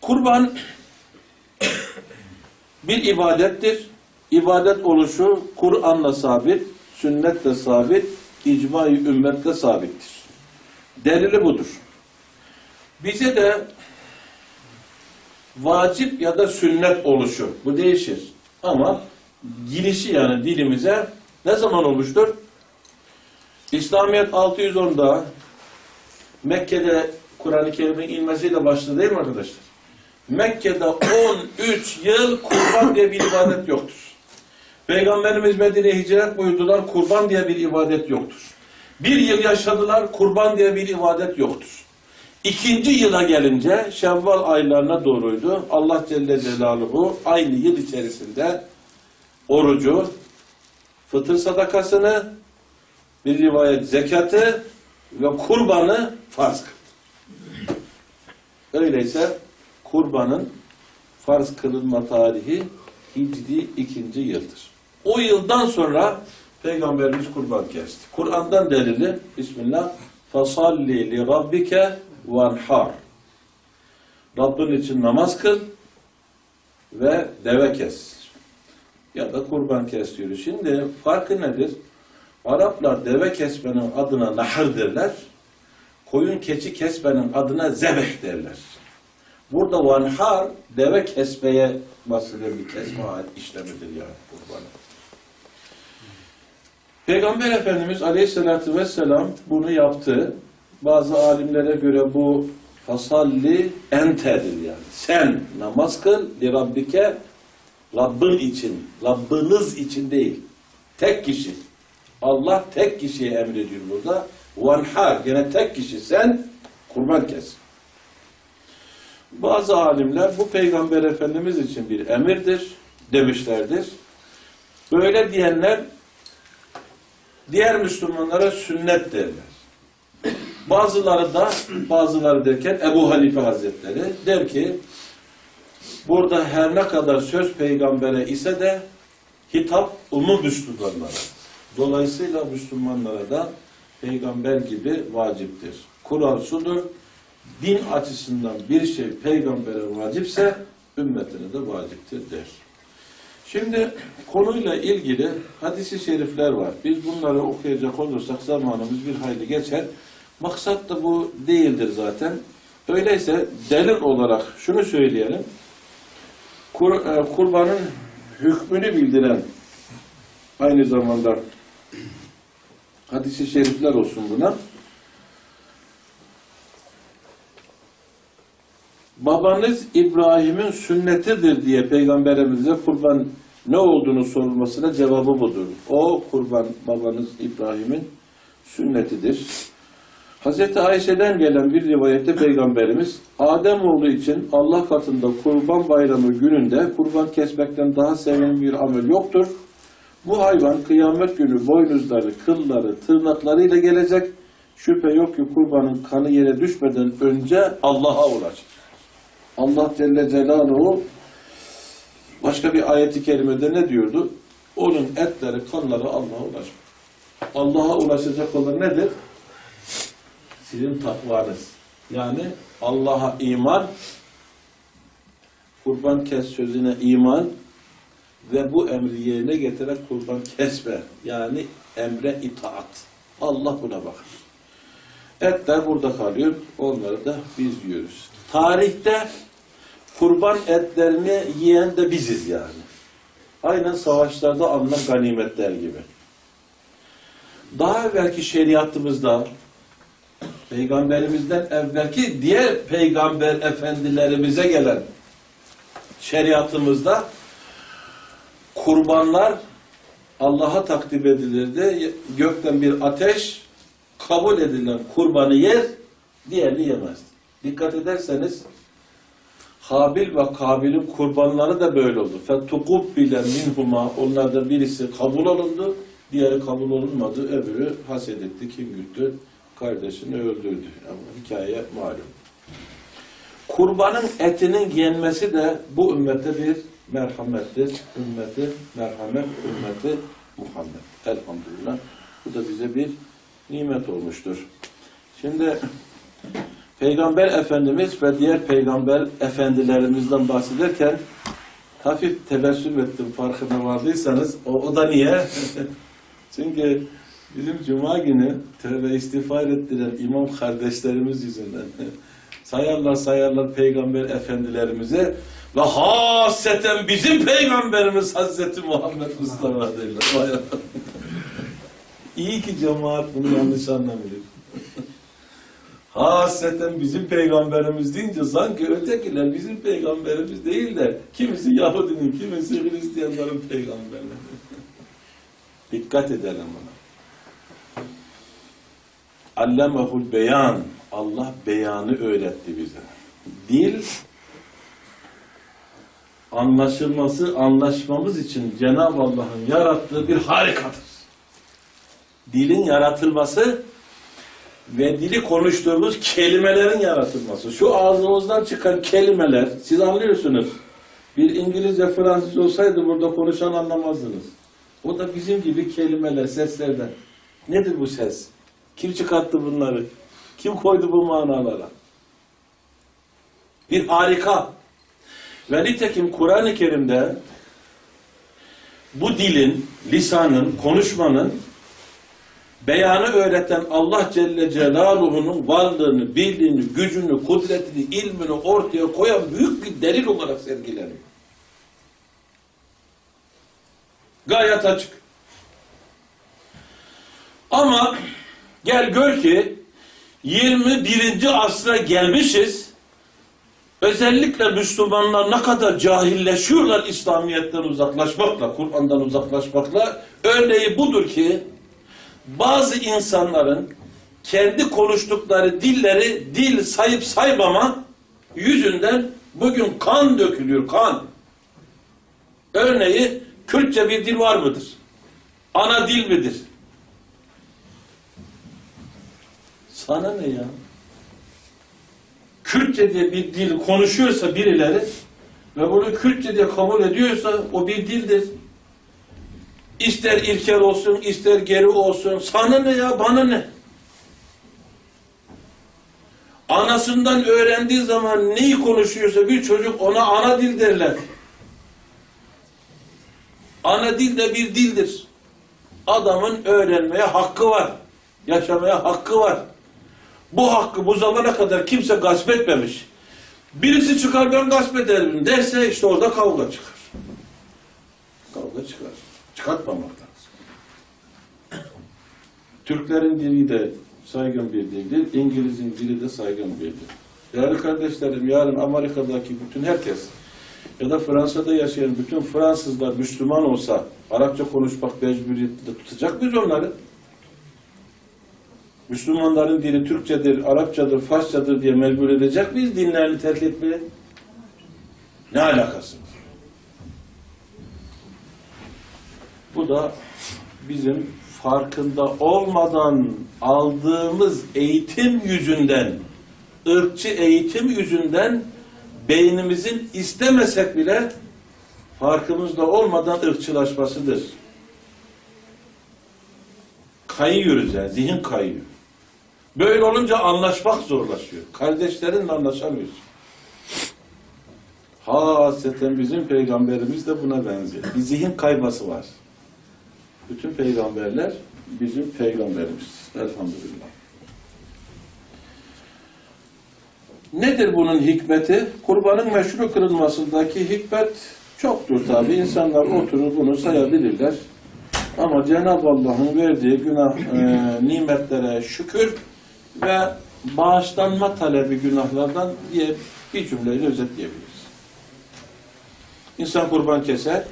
Kurban bir ibadettir. İbadet oluşu Kur'an'la sabit, sünnetle sabit, icma-i ümmetle sabittir. Delili budur. Bize de vacip ya da sünnet oluşu, bu değişir. Ama girişi yani dilimize ne zaman olmuştur? İslamiyet 610'da Mekke'de Kur'an-ı Kerim'in inmesiyle başladı değil mi arkadaşlar? Mekke'de 13 yıl kurban diye bir ibadet yoktur. Peygamberimiz Medine'ye hicret buyurdular, kurban diye bir ibadet yoktur. Bir yıl yaşadılar, kurban diye bir ibadet yoktur. İkinci yıla gelince Şevval aylarına doğruydu. Allah Celle Celaluhu aynı yıl içerisinde orucu, fıtır sadakasını, bir rivayet zekatı ve kurbanı farz kıldı. Öyleyse kurbanın farz kılınma tarihi Hicri ikinci yıldır. O yıldan sonra Peygamberimiz kurban kesti. Kur'an'dan delili Bismillah fasalli li rabbike vanhar Rabbin için namaz kıl ve deve kes. Ya da kurban kes diyor. Şimdi farkı nedir? Araplar deve kesmenin adına nahır derler. Koyun keçi kesmenin adına zebeh derler. Burada vanhar deve kesmeye bahsedilen bir kesme işlemidir yani kurbanı. Peygamber Efendimiz Aleyhisselatü Vesselam bunu yaptı. Bazı alimlere göre bu fasalli entedir yani. Sen namaz kıl li rabbike Rabbin için, Rabbiniz için değil. Tek kişi. Allah tek kişiye emrediyor burada. Vanhar gene tek kişi sen kurban kes. Bazı alimler bu peygamber efendimiz için bir emirdir demişlerdir. Böyle diyenler diğer Müslümanlara sünnet derler. Bazıları da bazıları derken Ebu Hanife Hazretleri der ki burada her ne kadar söz peygambere ise de hitap umum Müslümanlara. Dolayısıyla Müslümanlara da peygamber gibi vaciptir. Kural şudur, din açısından bir şey peygambere vacipse ümmetine de vaciptir der. Şimdi konuyla ilgili hadisi şerifler var. Biz bunları okuyacak olursak zamanımız bir hayli geçer. Maksat da bu değildir zaten. Öyleyse delil olarak şunu söyleyelim. Kur, e, kurbanın hükmünü bildiren aynı zamanda hadisi şerifler olsun buna. Babanız İbrahim'in sünnetidir diye peygamberimize kurban ne olduğunu sorulmasına cevabı budur. O kurban babanız İbrahim'in sünnetidir. Hz. Ayşe'den gelen bir rivayette peygamberimiz Adem oğlu için Allah katında kurban bayramı gününde kurban kesmekten daha sevimli bir amel yoktur. Bu hayvan kıyamet günü boynuzları, kılları, tırnaklarıyla gelecek. Şüphe yok ki kurbanın kanı yere düşmeden önce Allah'a ulaşır. Allah Celle Celaluhu başka bir ayeti kerimede ne diyordu? Onun etleri, kanları Allah'a ulaşır. Allah'a ulaşacak olan nedir? Sizin takvanız. Yani Allah'a iman, kurban kes sözüne iman ve bu emri yerine getirerek kurban kesme. Yani emre itaat. Allah buna bakar. Etler burada kalıyor. Onları da biz yiyoruz. Tarihte kurban etlerini yiyen de biziz yani. Aynen savaşlarda alınan ganimetler gibi. Daha evvelki şeriatımızda Peygamberimizden evvelki diğer peygamber efendilerimize gelen şeriatımızda kurbanlar Allah'a takdim edilirdi. Gökten bir ateş kabul edilen kurbanı yer, diğerini yemezdi. Dikkat ederseniz Habil ve Kabil'in kurbanları da böyle oldu. Fetukub bile minhuma onlardan birisi kabul olundu, diğeri kabul olunmadı, öbürü haset etti, kim güttü, kardeşini öldürdü. Ama hikaye malum. Kurbanın etinin yenmesi de bu ümmete bir merhamettir. Ümmeti merhamet, ümmeti Muhammed. Elhamdülillah. Bu da bize bir nimet olmuştur. Şimdi Peygamber Efendimiz ve diğer peygamber efendilerimizden bahsederken hafif tebessüm ettim farkına vardıysanız. O, o da niye? Çünkü bizim cuma günü tövbe istiğfar ettiren imam kardeşlerimiz yüzünden sayarlar sayarlar peygamber efendilerimize ve haseten bizim peygamberimiz Hazreti Muhammed Mustafa derler. İyi ki cemaat bunu yanlış anlamıyor. Hasreten bizim peygamberimiz deyince sanki ötekiler bizim peygamberimiz değil de kimisi Yahudinin, kimisi Hristiyanların peygamberleri. Dikkat edelim buna. Allemehul beyan. Allah beyanı öğretti bize. Dil anlaşılması, anlaşmamız için Cenab-ı Allah'ın yarattığı bir harikadır. Dilin yaratılması ve dili konuştuğumuz kelimelerin yaratılması. Şu ağzımızdan çıkan kelimeler, siz anlıyorsunuz. Bir İngilizce, Fransız olsaydı burada konuşan anlamazdınız. O da bizim gibi kelimeler, seslerden. Nedir bu ses? Kim çıkarttı bunları? Kim koydu bu manalara? Bir harika. Ve nitekim Kur'an-ı Kerim'de bu dilin, lisanın, konuşmanın beyanı öğreten Allah Celle Celaluhu'nun varlığını, birliğini, gücünü, kudretini, ilmini ortaya koyan büyük bir delil olarak sergileniyor. Gayet açık. Ama gel gör ki 21. asra gelmişiz. Özellikle Müslümanlar ne kadar cahilleşiyorlar İslamiyet'ten uzaklaşmakla, Kur'an'dan uzaklaşmakla. Örneği budur ki bazı insanların kendi konuştukları dilleri dil sayıp saymama yüzünden bugün kan dökülüyor, kan. Örneği Kürtçe bir dil var mıdır? Ana dil midir? Sana ne ya? Kürtçe diye bir dil konuşuyorsa birileri ve bunu Kürtçe diye kabul ediyorsa o bir dildir. İster ilkel olsun, ister geri olsun. Sana ne ya, bana ne? Anasından öğrendiği zaman neyi konuşuyorsa bir çocuk ona ana dil derler. Ana dil de bir dildir. Adamın öğrenmeye hakkı var. Yaşamaya hakkı var. Bu hakkı bu zamana kadar kimse gasp etmemiş. Birisi çıkar ben gasp ederim derse işte orada kavga çıkar. Kavga çıkar. Lazım. Türklerin dili de saygın bir dildir. İngiliz'in dili de saygın bir dil. Değerli kardeşlerim yarın Amerika'daki bütün herkes ya da Fransa'da yaşayan bütün Fransızlar Müslüman olsa Arapça konuşmak mecburiyetinde tutacak mıyız onları? Müslümanların dili Türkçedir, Arapçadır, Farsçadır diye mecbur edecek miyiz dinlerini terk etmeye? Ne alakası var? Bu da bizim farkında olmadan aldığımız eğitim yüzünden, ırkçı eğitim yüzünden beynimizin istemesek bile farkımızda olmadan ırkçılaşmasıdır. Kayıyoruz yani, zihin kayıyor. Böyle olunca anlaşmak zorlaşıyor. Kardeşlerinle anlaşamıyorsun. Hasreten bizim peygamberimiz de buna benziyor. Bir zihin kayması var. Bütün peygamberler bizim peygamberimiz. Elhamdülillah. Nedir bunun hikmeti? Kurbanın meşru kırılmasındaki hikmet çoktur tabi. İnsanlar oturur bunu sayabilirler. Ama Cenab-ı Allah'ın verdiği günah e, nimetlere şükür ve bağışlanma talebi günahlardan diye bir cümleyle özetleyebiliriz. İnsan kurban keser,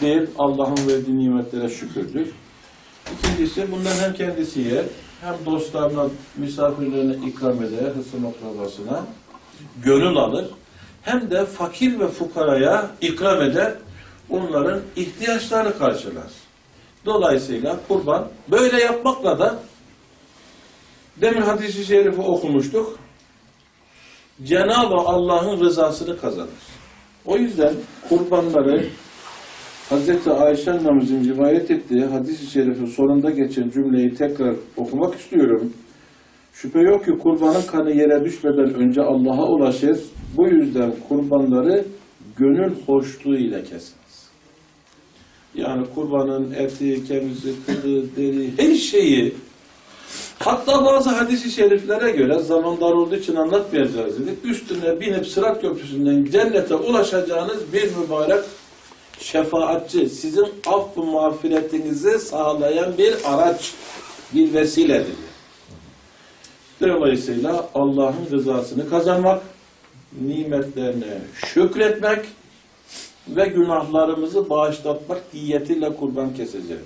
değil Allah'ın verdiği nimetlere şükürdür. İkincisi bundan hem kendisi yer, hem dostlarına, misafirlerine ikram eder, hısım akrabasına, gönül alır. Hem de fakir ve fukaraya ikram eder, onların ihtiyaçlarını karşılar. Dolayısıyla kurban böyle yapmakla da demin hadisi şerifi okumuştuk. Cenab-ı Allah'ın rızasını kazanır. O yüzden kurbanları Hazreti Ayşe annemizin rivayet ettiği hadis-i şerifin sonunda geçen cümleyi tekrar okumak istiyorum. Şüphe yok ki kurbanın kanı yere düşmeden önce Allah'a ulaşır. Bu yüzden kurbanları gönül hoşluğu ile kesiniz. Yani kurbanın eti, kemisi, kılı, deri, her şeyi hatta bazı hadis-i şeriflere göre zaman dar olduğu için anlatmayacağız dedik. Üstüne binip Sırat Köprüsü'nden cennete ulaşacağınız bir mübarek şefaatçi, sizin af mağfiretinizi sağlayan bir araç, bir vesiledir. Dolayısıyla Allah'ın rızasını kazanmak, nimetlerine şükretmek ve günahlarımızı bağışlatmak niyetiyle kurban keseceğiz.